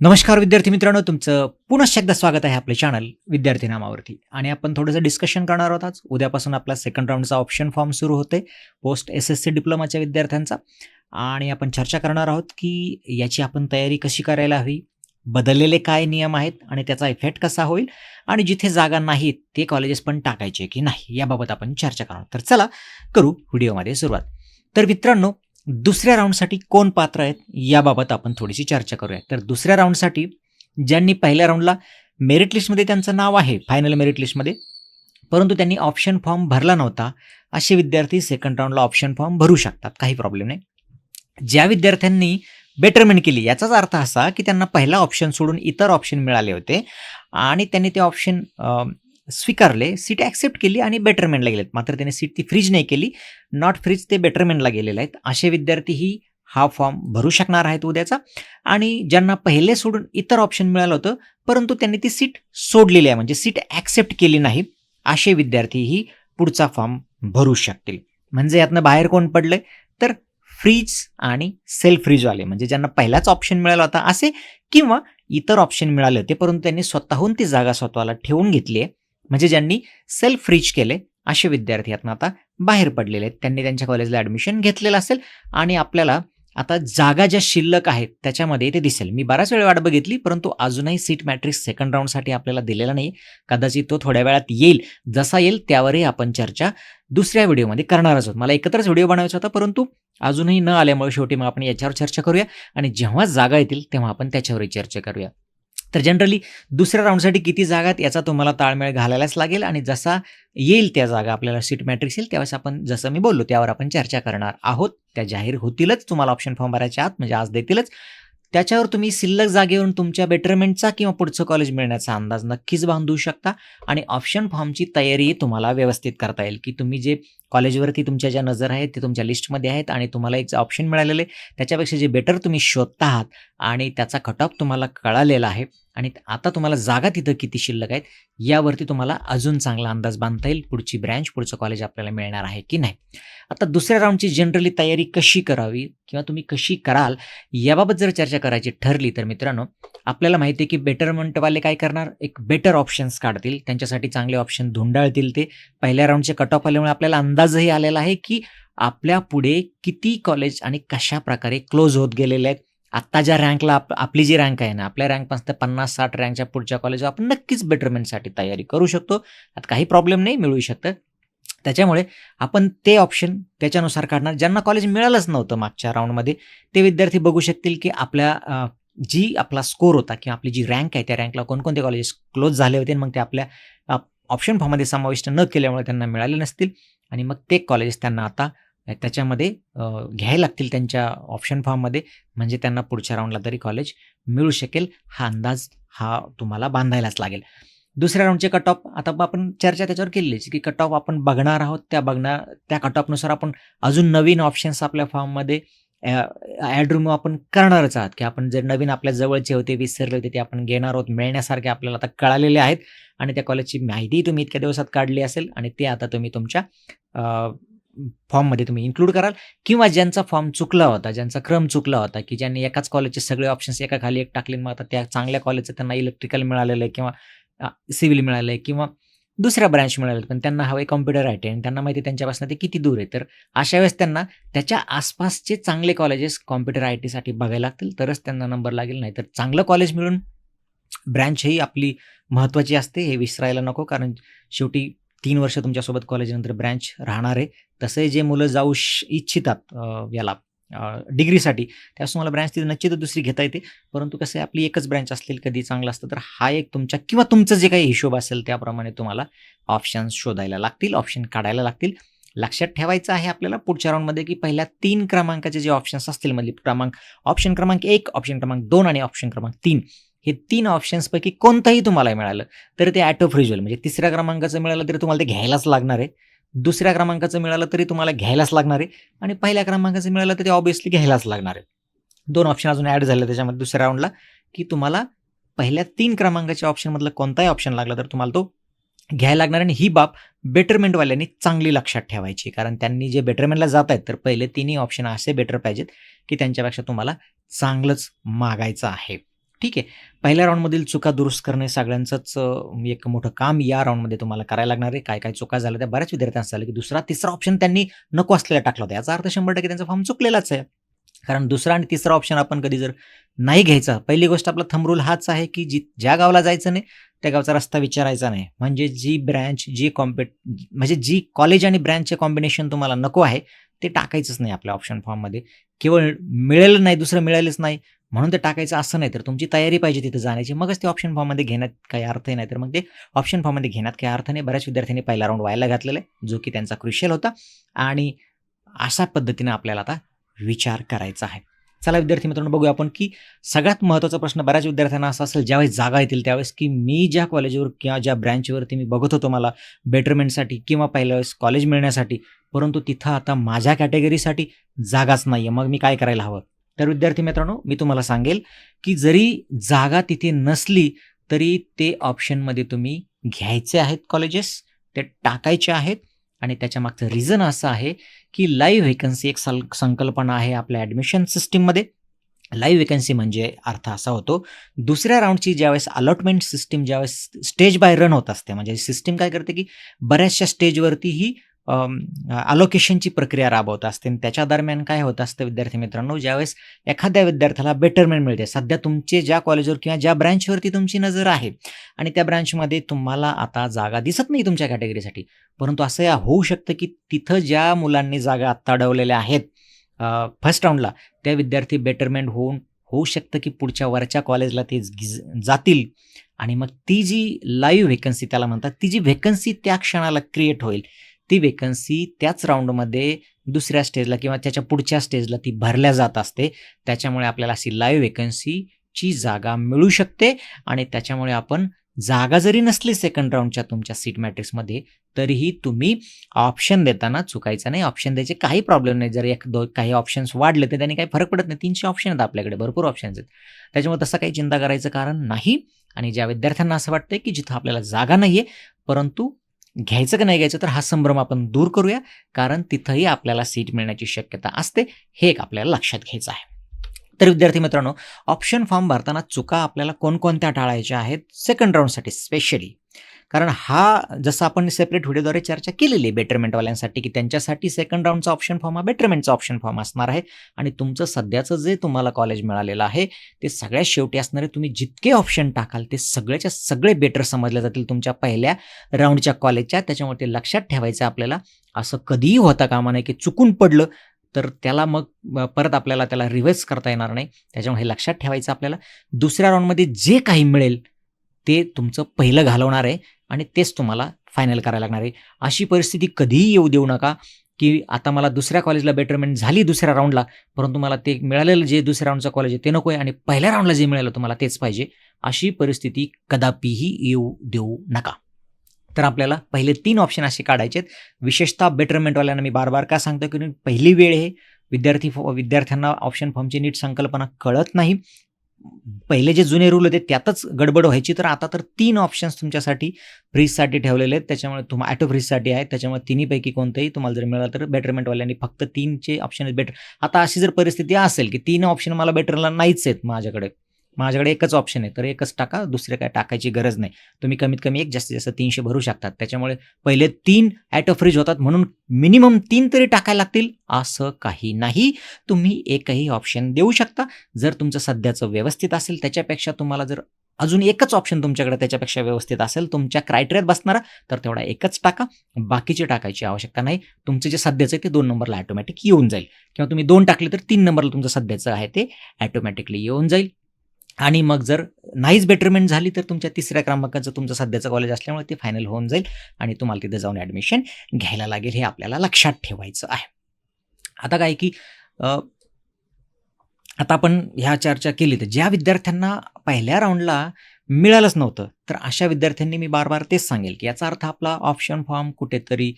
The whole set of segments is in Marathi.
नमस्कार विद्यार्थी मित्रांनो तुमचं पुनश्च एकदा स्वागत आहे आपल्या चॅनल विद्यार्थी नामावरती. आणि आपण थोडंसं डिस्कशन करणार आहोत आज. उद्यापासून आपला सेकंड राऊंडचा ऑप्शन फॉर्म सुरू होते पोस्ट एस एस सी डिप्लोमाच्या विद्यार्थ्यांचा. आणि आपण चर्चा करणार आहोत की याची आपण तयारी कशी करायला हवी बदललेले काय नियम आहेत आणि त्याचा इफेक्ट कसा होईल आणि जिथे जागा नाहीत ते कॉलेजेस पण टाकायचे की नाही याबाबत आपण चर्चा करणार आहोत. तर चला करू व्हिडिओमध्ये सुरुवात. तर मित्रांनो दुसऱ्या राऊंडसाठी कोण पात्र आहेत याबाबत आपण थोडीशी चर्चा करूया. तर दुसऱ्या राऊंडसाठी ज्यांनी पहिल्या राऊंडला मेरिट लिस्टमध्ये त्यांचं नाव आहे फायनल मेरिट लिस्टमध्ये परंतु त्यांनी ऑप्शन फॉर्म भरला नव्हता असे विद्यार्थी सेकंड राऊंडला ऑप्शन फॉर्म भरू शकतात. काही प्रॉब्लेम नाही. ज्या विद्यार्थ्यांनी बेटरमेंट केली याचाच अर्थ असा की त्यांना पहिला ऑप्शन सोडून इतर ऑप्शन मिळाले होते आणि त्यांनी ते ऑप्शन स्वीकारले सीट ॲक्सेप्ट केली आणि बेटरमेंटला गेलेत. मात्र त्याने सीट ती फ्रीज नाही केली. नॉट फ्रीज ते बेटरमेंटला गेलेले आहेत. असे विद्यार्थीही हा फॉर्म भरू शकणार आहेत उद्याचा. आणि ज्यांना पहिले सोडून इतर ऑप्शन मिळालं होतं परंतु त्यांनी ती सीट सोडलेली आहे. म्हणजे सीट ॲक्सेप्ट केली नाही असे विद्यार्थीही पुढचा फॉर्म भरू शकतील. म्हणजे यातनं बाहेर कोण पडलंय? तर फ्रीज आणि सेल्फ फ्रीजवाले म्हणजे ज्यांना पहिलाच ऑप्शन मिळाला होता असे किंवा इतर ऑप्शन मिळाले होते परंतु त्यांनी स्वतःहून ती जागा स्वतःला ठेवून घेतली आहे. म्हणजे ज्यांनी सेल्फ रीच केले असे विद्यार्थी यातनं आता बाहेर पडलेले आहेत. त्यांनी त्यांच्या कॉलेजला ॲडमिशन घेतलेलं असेल आणि आपल्याला आता जागा ज्या शिल्लक आहेत त्याच्यामध्ये ते दिसेल. मी बराच वेळ वाट बघितली परंतु अजूनही सीट मॅट्रिक्स सेकंड राऊंडसाठी आपल्याला दिलेला नाही. कदाचित तो थोड्या वेळात येईल. जसा येईल त्यावरही आपण चर्चा दुसऱ्या व्हिडिओमध्ये करणारच आहोत. मला एकत्रच व्हिडिओ बनवायचा होता परंतु अजूनही न आल्यामुळे शेवटी मग आपण याच्यावर चर्चा करूया आणि जेव्हा जागा येतील तेव्हा आपण त्याच्यावरही चर्चा करूया. तर जनरली दुसऱ्या राऊंडसाठी किती जागा आहेत याचा तुम्हाला ताळमेळ घालायलाच लागेल आणि जसा येईल त्या जागा आपल्याला सीट मॅट्रिक्स येईल त्यावेळेस आपण जसं मी बोललो त्यावर आपण चर्चा करणार आहोत. त्या जाहीर होतीलच. तुम्हाला ऑप्शन फॉर्म भरायच्या आत म्हणजे आज देतीलच. त्याच्यावर तुम्ही शिल्लक जागेवरून तुमच्या बेटरमेंटचा किंवा पुढचं कॉलेज मिळण्याचा अंदाज नक्कीच बांधू शकता. आणि ऑप्शन फॉर्मची तयारी तुम्हाला व्यवस्थित करता येईल. की तुम्ही जे कॉलेजवरती तुमच्या ज्या नजर आहेत ते तुमच्या लिस्टमध्ये आहेत आणि तुम्हाला एक ऑप्शन मिळालेलं आहे. त्याच्यापेक्षा जे बेटर तुम्ही शोधता आहात आणि त्याचा कट ऑफ तुम्हाला कळालेला आहे आणि आता तुम्हाला जागा तिथं किती शिल्लक आहेत यावरती तुम्हाला अजून चांगला अंदाज बांधता येईल. पुढची ब्रँच पुढचं कॉलेज आपल्याला मिळणार आहे की नाही? आता दुसऱ्या राऊंडची जनरली तयारी कशी करावी किंवा तुम्ही कशी कराल याबाबत जर चर्चा करायची ठरली तर मित्रांनो आपल्याला माहिती आहे की बेटरमेंटवाले काय करणार? एक बेटर ऑप्शन्स काढतील. त्यांच्यासाठी चांगले ऑप्शन धुंडाळतील ते. पहिल्या राऊंडचे कट ऑफ आल्यामुळे आपल्याला अंदाजही आलेला आहे की आपल्या पुढे किती कॉलेज आणि कशा प्रकारे क्लोज होत गेलेले आहेत. आत्ता ज्या रँकला आप आपली जी रँक आहे ना आपल्या रँकपासून पन्नास साठ रँकच्या पुढच्या कॉलेजवर आपण नक्कीच बेटरमेंटसाठी तयारी करू शकतो. आता काही प्रॉब्लेम नाही मिळू शकतं. त्याच्यामुळे आपण ते ऑप्शन त्याच्यानुसार काढणार. ज्यांना कॉलेज मिळालंच नव्हतं मागच्या राऊंडमध्ये ते विद्यार्थी बघू शकतील की आपल्या जी आपला स्कोर होता किंवा आपली जी रँक आहे त्या रँकला कोणकोणते कॉलेजेस क्लोज झाले होते मग ते आपल्या ऑप्शन फॉर्ममध्ये समाविष्ट न केल्यामुळे त्यांना मिळाले नसतील. आणि मग ते कॉलेजेस त्यांना आता त्याच्यामध्ये घ्यायला लागतील त्यांच्या ऑप्शन फॉर्ममध्ये म्हणजे त्यांना पुढच्या राऊंडला तरी कॉलेज मिळू शकेल. हा अंदाज हा तुम्हाला बांधायलाच लागेल. दुसऱ्या राऊंडचे कट ऑफ आता आपण चर्चा त्याच्यावर केलीच की कट ऑफ आपण बघणार आहोत. त्या बघणार त्या कट ऑफनुसार आपण अजून नवीन ऑप्शन्स आपल्या फॉर्ममध्ये ॲड रूम आपण करणारच आहात. की आपण जर नवीन आपल्या जवळचे होते विसरले होते ते आपण घेणार आहोत. मिळण्यासारखे आपल्याला आता कळालेले आहेत. आणि त्या कॉलेजची माहिती तुम्ही इतक्या दिवसात काढली असेल. आणि ते आता तुम्ही तुमच्या फॉर्ममध्ये तुम्ही इन्क्लूड कराल. किंवा ज्यांचा फॉर्म चुकला होता ज्यांचा क्रम चुकला होता की ज्यांनी एकाच कॉलेजचे सगळे ऑप्शन्स एका खाली एक टाकले मग आता त्या चांगल्या कॉलेजचं त्यांना इलेक्ट्रिकल मिळालेलं आहे किंवा सिव्हिल मिळालं आहे किंवा दुसऱ्या ब्रँच मिळाले पण त्यांना हवे कॉम्प्युटर आय टी आणि त्यांना माहिती त्यांच्यापासून ते किती दूर आहे तर अशा वेळेस त्यांना त्याच्या आसपासचे चांगले कॉलेजेस कॉम्प्युटर आय टीसाठी बघायला लागतील तरच त्यांना नंबर लागेल. नाही तर चांगलं कॉलेज मिळून ब्रँच ही आपली महत्त्वाची असते हे विसरायला नको. कारण शेवटी तीन वर्ष तुमच्यासोबत कॉलेजनंतर ब्रँच राहणार आहे. तसे जे मुलं जाऊ इच्छितात याला डिग्रीसाठी. त्यास तुम्हाला ब्रँच तिथे नक्कीच दुसरी घेता येते. परंतु कसं आहे आपली एकच ब्रँच असतील कधी चांगलं असतं तर हा एक तुमच्या किंवा तुमचं जे काही हिशोब असेल त्याप्रमाणे तुम्हाला ऑप्शन्स शोधायला लागतील ऑप्शन काढायला लागतील. लक्षात ठेवायचं आहे आपल्याला पुढच्या राऊंडमध्ये की पहिल्या तीन क्रमांकाचे जे ऑप्शन्स असतील म्हणजे क्रमांक ऑप्शन क्रमांक एक ऑप्शन क्रमांक दोन आणि ऑप्शन क्रमांक तीन हे तीन ऑप्शन्सपैकी कोणतंही तुम्हाला मिळालं तर ते ॲटो फ्रिज्युअल म्हणजे तिसऱ्या क्रमांकाचं मिळालं तरी तुम्हाला ते घ्यायलाच लागणार आहे. दुसऱ्या क्रमांकाचं मिळालं तरी तुम्हाला घ्यायलाच लागणार आहे. आणि पहिल्या क्रमांकाचं मिळालं तरी ऑब्विसली घ्यायलाच लागणार आहे. दोन ऑप्शन अजून ॲड झाले त्याच्यामध्ये दुसऱ्या राऊंडला की तुम्हाला पहिल्या तीन क्रमांकाच्या ऑप्शनमधलं कोणताही ऑप्शन लागला तर तुम्हाला तो घ्यायला लागणार आणि ही बाब बेटरमेंटवाल्यांनी चांगली लक्षात ठेवायची कारण त्यांनी जे बेटरमेंटला जात आहेत तर पहिले तिन्ही ऑप्शन असे बेटर पाहिजेत की त्यांच्यापेक्षा तुम्हाला चांगलंच मागायचं आहे. ठीक आहे. पहिल्या राऊंडमधील चुका दुरुस्त करणे सगळ्यांचंच एक मोठं काम या राऊंडमध्ये तुम्हाला करायला लागणार आहे. काय काय चुका झाल्या त्या बऱ्याच विद्यार्थ्यांचं झालं की दुसरा तिसरा ऑप्शन त्यांनी नको असलेला टाकला होता. याचा अर्थ शंभर टक्के त्यांचा फॉर्म चुकलेलाच आहे. कारण दुसरा आणि तिसरा ऑप्शन आपण कधी जर नाही घ्यायचा पहिली गोष्ट आपला थंबरूल हाच आहे की जी ज्या गावाला जायचं नाही त्या गावचा रस्ता विचारायचा नाही. म्हणजे जी ब्रँच जी कॉम्पिट म्हणजे जी कॉलेज आणि ब्रँचचे कॉम्बिनेशन तुम्हाला नको आहे ते टाकायचंच नाही आपल्या ऑप्शन फॉर्ममध्ये केवळ मिळेल नाही दुसरं मिळालेच नाही म्हणून ते टाकायचं असं नाही तर तुमची तयारी पाहिजे तिथे जाण्याची. मगच ते ऑप्शन फॉर्ममध्ये घेण्यात काही अर्थ नाही. तर मग ते ऑप्शन फॉर्ममध्ये घेण्यात काही अर्थ नाही. बऱ्याच विद्यार्थ्यांनी पहिला राऊंड व्हायला घातलेला आहे जो की त्यांचा क्रुशियल होता. आणि अशा पद्धतीनं आपल्याला आता विचार करायचा आहे. चला विद्यार्थी मित्रांनो बघूया आपण की सगळ्यात महत्त्वाचा प्रश्न बऱ्याच विद्यार्थ्यांना असा असेल ज्यावेळेस जागा येतील त्यावेळेस की मी ज्या कॉलेजवर किंवा ज्या ब्रँचवरती मी बघत होतो मला बेटरमेंटसाठी किंवा पहिल्या वेळेस कॉलेज मिळण्यासाठी परंतु तिथं आता माझ्या कॅटेगरीसाठी जागाच नाही आहे मग मी काय करायला हवं? तर विद्यार्थी मित्रांनो मी तुम्हाला सांगेल की जरी जागा तिथे नसली तरी ते ऑप्शनमध्ये तुम्ही घ्यायचे आहेत कॉलेजेस ते टाकायचे आहेत आणि त्याच्या मागचं रिझन असं आहे की लाईव्ह व्हेकन्सी एक सल संकल्पना आहे आपल्या ॲडमिशन सिस्टीममध्ये लाईव्ह वेकन्सी म्हणजे अर्थ असा होतो दुसऱ्या राऊंडची ज्यावेळेस अलॉटमेंट सिस्टीम ज्यावेळेस स्टेज बाय रन होत असते म्हणजे सिस्टीम काय करते की बऱ्याचशा स्टेजवरती ही अलोकेशनची प्रक्रिया राबवत असते. आणि त्याच्या दरम्यान काय होत असतं विद्यार्थी मित्रांनो? ज्यावेळेस एखाद्या विद्यार्थ्याला बेटरमेंट मिळते. सध्या तुमचे ज्या कॉलेजवर किंवा ज्या ब्रँचवरती तुमची नजर आहे आणि त्या ब्रँचमध्ये तुम्हाला आता जागा दिसत नाही तुमच्या कॅटेगरीसाठी परंतु असं होऊ शकतं की तिथं ज्या मुलांनी जागा आत्ता अडवलेल्या आहेत फर्स्ट राऊंडला त्या विद्यार्थी बेटरमेंट होऊन होऊ शकतं की पुढच्या वरच्या कॉलेजला ते जातील. आणि मग ती जी लाईव्ह व्हेकन्सी त्याला म्हणतात ती जी व्हेकन्सी त्या क्षणाला क्रिएट होईल ती वेकन्सी त्याच राऊंडमध्ये दुसऱ्या स्टेजला किंवा त्याच्या पुढच्या स्टेजला ती भरल्या जात असते. त्याच्यामुळे आपल्याला अशी लाईव्ह वेकन्सीची जागा मिळू शकते आणि त्याच्यामुळे आपण जागा जरी नसली सेकंड राऊंडच्या तुमच्या सीट मॅट्रिक्समध्ये तरीही तुम्ही ऑप्शन देताना चुकायचं नाही. ऑप्शन द्यायचे काही प्रॉब्लेम नाही. जर एक दो काही ऑप्शन्स वाढले तर त्यांनी काही फरक पडत नाही. तीनशे ऑप्शन आहेत आपल्याकडे. भरपूर ऑप्शन्स आहेत. त्याच्यामुळे तसं काही चिंता करायचं कारण नाही. आणि ज्या विद्यार्थ्यांना असं वाटतं की जिथं आपल्याला जागा नाही आहे परंतु घ्यायचं का नाही घ्यायचं तर हा संभ्रम आपण दूर करूया. कारण तिथंही आपल्याला सीट मिळण्याची शक्यता असते. हे एक आपल्याला लक्षात घ्यायचं आहे. तर विद्यार्थी मित्रांनो ऑप्शन फॉर्म भरताना चुका आपल्याला कोणकोणत्या टाळायच्या आहेत? सेकंड राऊंडसाठी स्पेशली कारण हा जसं आपण सेपरेट व्हिडिओद्वारे चर्चा केलेली आहे बेटरमेंटवाल्यांसाठी की त्यांच्यासाठी सेकंड राऊंडचा ऑप्शन फॉर्म हा बेटरमेंटचा ऑप्शन फॉर्म असणार आहे. आणि तुमचं सध्याचं जे तुम्हाला कॉलेज मिळालेलं आहे ते सगळ्यात शेवटी असणारे तुम्ही जितके ऑप्शन टाकाल ते सगळ्याच्या सगळे बेटर समजले जातील तुमच्या पहिल्या राऊंडच्या कॉलेजच्या त्याच्यामुळे ते लक्षात ठेवायचं आपल्याला. असं कधीही होता कामा नाही की चुकून पडलं तर त्याला मग परत आपल्याला त्याला रिव्हर्स करता येणार नाही. त्याच्यामुळे हे लक्षात ठेवायचं आपल्याला. दुसऱ्या राऊंडमध्ये जे काही मिळेल ते तुमचं पहिलं घालवणार आहे. आणि तेच तुम्हाला फायनल करायला लागणार आहे. अशी परिस्थिती कधीही येऊ देऊ नका की आता मला दुसऱ्या कॉलेजला बेटरमेंट झाली दुसऱ्या राऊंडला परंतु मला ते मिळालेलं जे दुसऱ्या राऊंडचं कॉलेज आहे ते नको आहे आणि पहिल्या राऊंडला जे मिळालं तुम्हाला तेच पाहिजे. अशी परिस्थिती कदापिही येऊ देऊ नका. तर आपल्याला पहिले तीन ऑप्शन असे काढायचे आहेत विशेषतः बेटरमेंटवाल्यांना मी बार बार का सांगतो की पहिली वेळ हे विद्यार्थी विद्यार्थ्यांना ऑप्शन फॉर्मची नीट संकल्पना कळत नाही. पहिले जे जुने रूल होते त्यातच गडबड व्हायची. तर आता तर तीन ऑप्शन्स तुमच्यासाठी फ्रीजसाठी ठेवलेले आहेत. त्याच्यामुळे तुम्हाला ॲटो फ्रीजसाठी आहे. त्याच्यामुळे तिन्हीपैकी कोणतंही तुम्हाला जर मिळालं तर बेटरमेंटवाल्यांनी फक्त तीनचे ऑप्शन बेटर आता अशी जर परिस्थिती असेल की तीन ऑप्शन मला बेटरला नाहीच आहेत माझ्याकडे माझ्याकडे एकच ऑप्शन आहे. तर एकच टाका दुसरे काय टाकायची गरज नाही. तुम्ही कमीत कमी एक जास्तीत जास्त तीनशे भरू शकतात. त्याच्यामुळे पहिले तीन ॲटो फ्रीज होतात म्हणून मिनिमम तीन तरी टाकायला लागतील असं काही नाही. तुम्ही एकही ऑप्शन देऊ शकता. जर तुमचं सध्याचं व्यवस्थित असेल त्याच्यापेक्षा तुम्हाला जर अजून एकच ऑप्शन तुमच्याकडे त्याच्यापेक्षा व्यवस्थित असेल तुमच्या क्रायटेरियात बसणारा तर तेवढा एकच टाका. बाकीचे टाकायची आवश्यकता नाही. तुमचं जे सध्याचं आहे ते दोन नंबरला ॲटोमॅटिक येऊन जाईल. किंवा तुम्ही दोन टाकले तर तीन नंबरला तुमचं सध्याचं आहे ते ॲटोमॅटिकली येऊन जाईल. आणि मग जर नाहीच बेटरमेंट झाली तर तुमच्या तिसऱ्या क्रमांकाचं तुमचं सध्याचं कॉलेज असल्यामुळे ते फायनल होऊन जाईल आणि तुम्हाला तिथे जाऊन ॲडमिशन घ्यायला लागेल हे आपल्याला लक्षात ठेवायचं आहे. आता काय की आता आपण ह्या चर्चा केली तर ज्या विद्यार्थ्यांना पहिल्या राऊंडला मिळालंच नव्हतं तर अशा विद्यार्थ्यांनी मी बार बार तेच सांगेल की याचा अर्थ आपला ऑप्शन फॉर्म कुठेतरी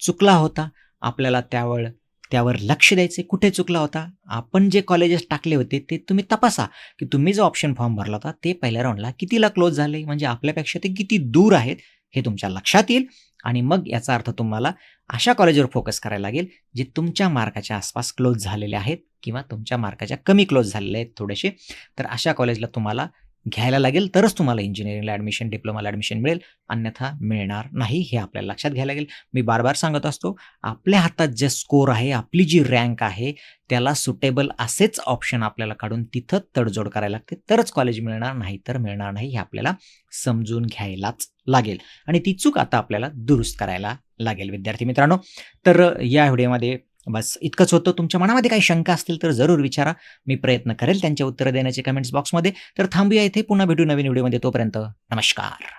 चुकला होता. आपल्याला त्यावर त्यावर लक्ष द्यायचे. कुठे चुकला होता? आपण जे कॉलेजेस टाकले होते ते तुम्ही तपासा की तुम्ही जो ऑप्शन फॉर्म भरला होता ते पहिल्या राऊंडला कितीला क्लोज झाले? म्हणजे आपल्यापेक्षा ते किती दूर आहेत हे तुमच्या लक्षात येईल. आणि मग याचा अर्थ तुम्हाला अशा कॉलेजवर फोकस करायला लागेल जे तुमच्या मार्काच्या आसपास क्लोज झालेले आहेत किंवा तुमच्या मार्काच्या कमी क्लोज झालेले आहेत थोडेसे. तर अशा कॉलेजला तुम्हाला घ्यायला लागेल तरच तुम्हाला इंजिनिअरिंगला ॲडमिशन डिप्लोमाला ॲडमिशन मिळेल. अन्यथा मिळणार नाही हे आपल्याला लक्षात घ्यायला लागेल. मी बार बार सांगत असतो आपल्या हातात जे स्कोर आहे आपली जी रँक आहे त्याला सुटेबल असेच ऑप्शन आपल्याला काढून तिथं तडजोड करायला लागते. तरच कॉलेज मिळणार नाही तर मिळणार नाही हे आपल्याला समजून घ्यायलाच लागेल. आणि ती चूक आता आपल्याला दुरुस्त करायला लागेल. विद्यार्थी मित्रांनो तर या व्हिडिओमध्ये बस इतकंच होतं. तुमच्या मनामध्ये काही शंका असतील तर जरूर विचारा. मी प्रयत्न करेल त्यांच्या उत्तरं देण्याचे कमेंट्स बॉक्समध्ये तर थांबूया इथे. पुन्हा भेटू नवीन व्हिडिओमध्ये तोपर्यंत नमस्कार.